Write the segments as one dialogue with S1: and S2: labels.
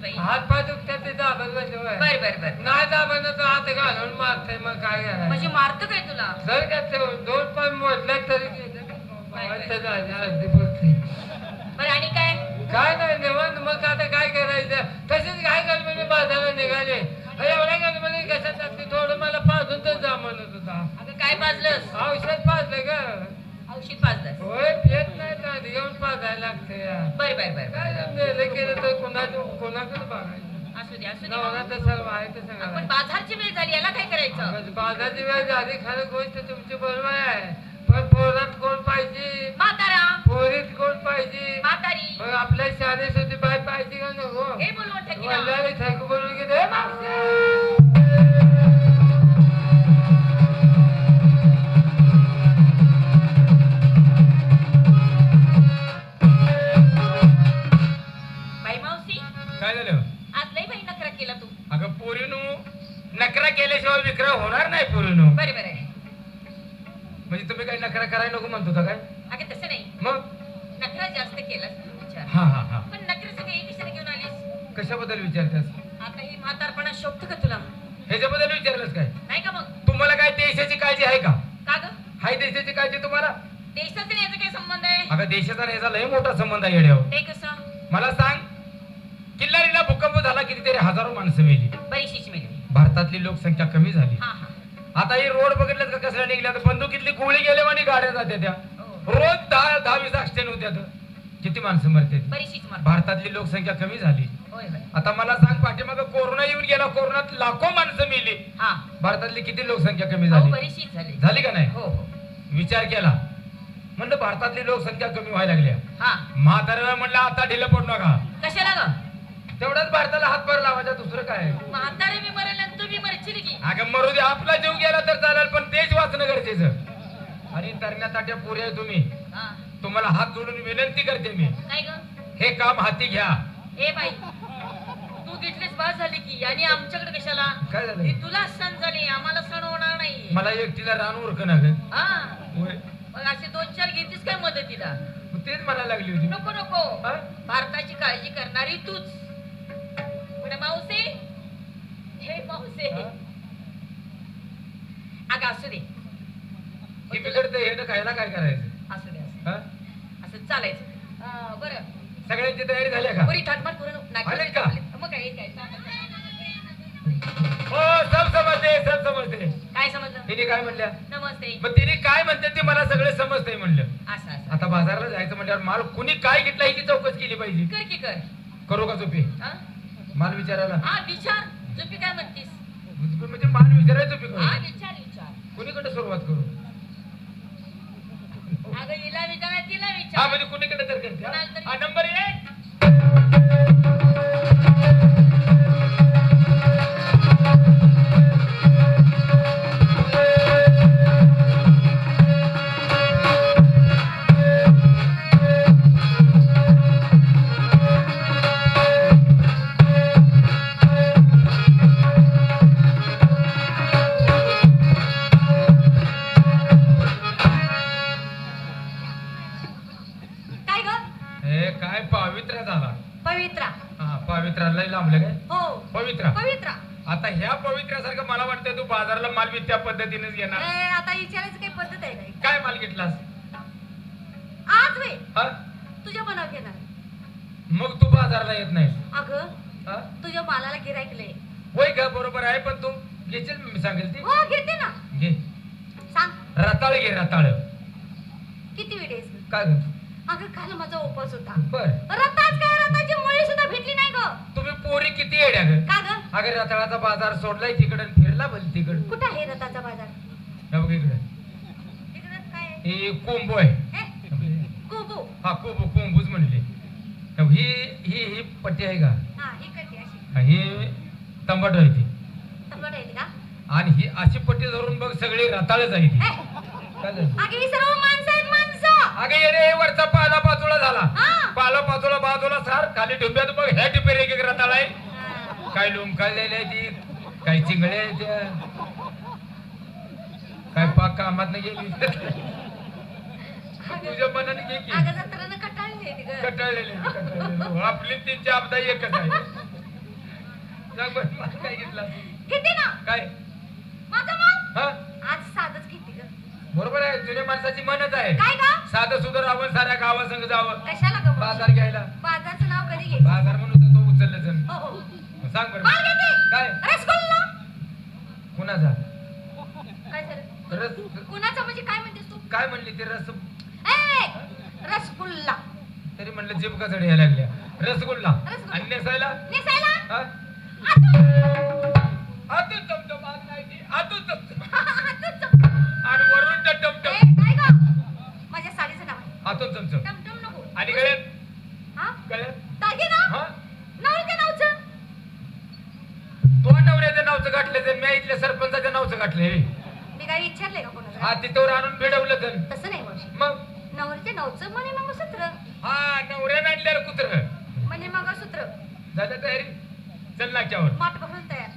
S1: बाई.
S2: हात पाय दुखतात ते दाबत बसले होय.
S1: बर बर बर.
S2: नाही दाबत तर हात घालून मारते मग काय करायचं?
S1: म्हणजे मारत काय तुला?
S2: जर का ते दोन पाय मोडले तरी गेले. ते झाले, अगदी बोलते.
S1: बरं आणि काय?
S2: काय नाही निवांत. मग आता काय करायचं? तसेच काय गडबडी बाजारात निघाले. अरे एवढ्या गडबडी कशात थोडं मला पाजून तर जा म्हणत होता.
S1: अगं काय पाजलंस?
S2: औषध पाजलं ग.
S1: औषध पाजलंस
S2: होय पेत नाही तर घेऊन पाजायला लागते.
S1: बर बर बर
S2: काय केलं तर कोणाचं कोणाकडे बघायचं
S1: असू दे असू दे.
S2: नवरा
S1: मग.
S2: तर सर्व आहे ते
S1: आपण
S2: सगळं
S1: बाजारची वेळ झाली याला काय करायचं?
S2: आहे. बाजाराची वेळ झाली खरं गोष्ट तुमची बरोबर आहे. पण पोरात कोण पाहिजे?
S1: म्हातारा.
S2: पोरीत कोण पाहिजे?
S1: म्हातारी.
S2: मग आपल्या होती बाय पाहिजे का नको?
S1: हे बोलवून ठेकी ना.
S2: बोलून गेले
S3: कशाबद्दल विचारतेस?
S1: आता ही म्हातारपणा शोभत का तुला?
S3: ह्याच्याबद्दल विचारलंस काय?
S1: नाही का मग?
S3: तुम्हाला काय देशाची काळजी आहे का?
S1: का ग?
S3: हाय देशाची काळजी तुम्हाला?
S1: देशाचा आणि याचा काय संबंध आहे?
S3: अगं देशाचा आणि याचा लय मोठा संबंध आहे येड्यावर
S1: ते कसं?
S3: मला सांग किल्लारीला भूकंप झाला कितीतरी हजारो माणसं मेली.
S1: बरीचशीच
S3: भारतातली लोकसंख्या कमी झाली.
S1: हा हा.
S3: आता हे रोड बघितलं का कसल्या निघल्या तर बंदुकीतली गोळी गेल्या आणि गाड्या जात्या त्या.
S1: हो.
S3: रोज दहा दहा वीस ऍक्सिडेंट होत्या. किती माणसं मरते
S1: बरीचशीच मार
S3: भारतातली लोकसंख्या कमी झाली.
S1: होय होय.
S3: आता मला सांग पाठीमाग कोरोना येऊन गेला कोरोनात लाखो माणसं मेली.
S1: हा.
S3: भारतातली किती लोकसंख्या कमी झाली?
S1: बरीचशीच झाली.
S3: झाली का नाही?
S1: हो हो.
S3: विचार केला. म्हणलं भारतातली लोकसंख्या कमी व्हायला लागल्या.
S1: हा.
S3: म्हाताऱ्याला म्हणलं आता ढिलं पडू नका.
S1: कशाला ग?
S3: तेवढाच भारताला हातभार लावायचा दुसरं काय?
S1: म्हातारे मी मरेल आणि तुम्ही मरशील की?
S3: अगं मरू दे आपला जीव गेला तर चालेल पण देश वाचणं गरजेचं. आणि तरण्यासाठी पुरे तुम्ही.
S1: हा.
S3: तुम्हाला हात जोडून विनंती करते मी.
S1: काय ग?
S3: हे काम हाती घ्या.
S1: ए बाई तू घेतलीस बस झाली की आणि आमच्याकडे कशाला?
S3: काय झालं?
S1: ही तुला सण झाली आम्हाला सण होणार नाही.
S3: मला एकटीला रान उरक ना ग.
S1: हा?
S3: होय.
S1: मग असे दोन चार घेतीस काय मदतीला?
S3: तेच मला लागली होती.
S1: नको नको.
S3: हा?
S1: भारताची काळजी करणारी तूच. पण मावसे. हे मावसे.
S3: हा?
S1: अगं असू दे.
S3: हे बिघडतं हे ना खायला काय करायचं
S1: असू दे असू
S3: हा?
S1: दे. असं चालायचं अं, बरं
S3: तयारी झाली का?
S1: पुरी थाटमाट करून
S3: का?
S1: मग काय काय
S3: हो सब समजते सब समजते.
S1: काय समजलं?
S3: तिने काय म्हणल्या
S1: नमस्ते.
S3: मग तिने काय म्हणते ते मला सगळं समजतंय म्हणलं.
S1: असं असं.
S3: आता बाजारला जायचं म्हणल्यावर माल कुणी काय घेतला ह्याची चौकशी केली पाहिजे?
S1: कर की कर.
S3: करू का झोपे
S1: हा?
S3: माल विचारायला.
S1: हा विचार. तुम्ही काय म्हणतीस?
S3: म्हणजे माल विचारायचं
S1: हा
S3: करू
S1: विचार विचार.
S3: कुणीकडे सुरुवात करू?
S1: अगं हिला विचार तिला
S3: हा
S1: विचार.
S3: म्हणजे कुणीकडे तर करते हा? हा नंबर एक.
S1: पवित्रा.
S3: हा पावित्र्याला लय लांबलं काय
S1: हो.
S3: पवित्रा.
S1: पवित्रा.
S3: आता ह्या पवित्र्यासारखं मला वाटतं तू बाजारला माल बी त्या पद्धतीनेच घेणार.
S1: ए, आता विचारायचं काही पद्धत आहे काय
S3: काय माल घेतलास?
S1: आज वे.
S3: हा?
S1: तुझ्या मनात येणार
S3: मग तू बाजारला येत नाही
S1: अगं
S3: हा?
S1: तुझ्या मालाला गिरायक लय
S3: होय का? बरोबर आहे पण तू घेशील मी सांगेल ती?
S1: हो घेते ना.
S3: घे.
S1: सांग.
S3: रताळ घे रताळ.
S1: किती वेळ आहेस
S3: काय ग
S1: अगं काल माझा उपवास होता.
S3: बर.
S1: रताच काय रताची मुळी सुद्धा भेटली नाही ग.
S3: तुम्ही पोरी किती येड्या ग?
S1: का ग?
S3: अगं रताळाचा बाजार सोडलाय तिकडे फिरला बल तिकड.
S1: कुठं आहे रताचा बाजार?
S3: बघ इकडे.
S1: तिकडं काय? आहे?
S3: हे कोंबो आहे.
S1: हे? कुबू.
S3: हा कोंबो कोंबूच म्हणले. हे ही ही पट्टी आहे का?
S1: हा अशी.
S3: हा, ही तंबाटू आहे ती.
S1: तंगड आहे का?
S3: आणि ही अशी पट्टी धरून बघ सगळी रताळच आहे ती.
S1: हे,
S3: काय झालं?
S1: अगं ही सर्व माणसं आहेत माणसं
S3: अगं येणे वरचा पाला बाजूला झाला. पाला बाजूला बाजूला सार खाली बघ ह्या टिपेर एक आहे.
S1: हा.
S3: काय ती काही चिंगळे त्या. काय पाक कामात नाही गेली. तुझ्या मनाने घे की. कटाळलेले. आपली तीनची आपदा एकच आहे. सांग बरं मला काय घेतला
S4: ना.
S3: काय?
S4: माझा
S3: हा?
S4: आज साधच
S3: बरोबर आहे जुन्या माणसाची मनच आहे.
S4: काय
S3: साधं सुधर आपण साऱ्या गावासंग जावं.
S4: कशाला ग
S3: बाजार घ्यायला.
S4: बाजारचं नाव कधी घे
S3: बाजार म्हणून तो उचललं जण
S4: हो हो.
S3: सांग बरं.
S4: घेते
S3: काय?
S4: रसगुल्ला
S3: कुणाचा?
S4: काय झालं?
S3: रस
S4: कुणाचा म्हणजे काय म्हणतेस तू?
S3: काय म्हणली ते? रस
S4: ए रसगुल्ला.
S3: तरी म्हणलं जीभ कचड यायला लागल्या. रसगुल्ला.
S4: रसगुल्ला.
S3: आणि नेसायला?
S4: नेसायला?
S3: हा?
S4: आतून.
S3: टमटम आत नाही आतून टमटम आणि वरून टमटम. आतून चमचम.
S4: टमटम नको.
S3: आणि गळ्यात?
S4: हा?
S3: गळ्यात?
S4: दागिना
S3: हा?
S4: नवरीच्या नावचं.
S3: तो नवऱ्याच्या नावचं गाठलं तर मी इथल्या सरपंचाच्या नावचं गाठलं
S4: मी काही विचारलंय का कोणाला?
S3: हा तिथवर आणून भिडवलं तर.
S4: तसं नाही मावशी.
S3: मग?
S4: नवरीच्या नावचं म्हणे मंगळसूत्र
S3: हा नवऱ्यानं आणलेलं कुत्र.
S4: म्हणे मंगळसूत्र
S3: झालं तयारी? चल नाक्यावर
S4: माठ बघून तयार.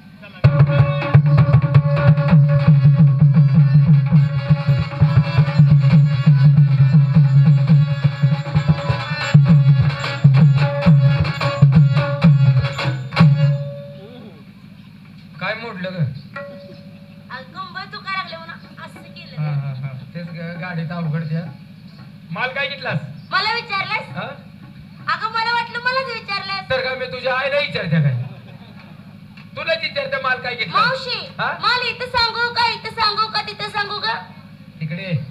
S3: काय घेतला?
S4: मावशी
S3: हा?
S4: मला इथं सांगू का इथं सांगू का तिथं सांगू का?
S3: तिकडे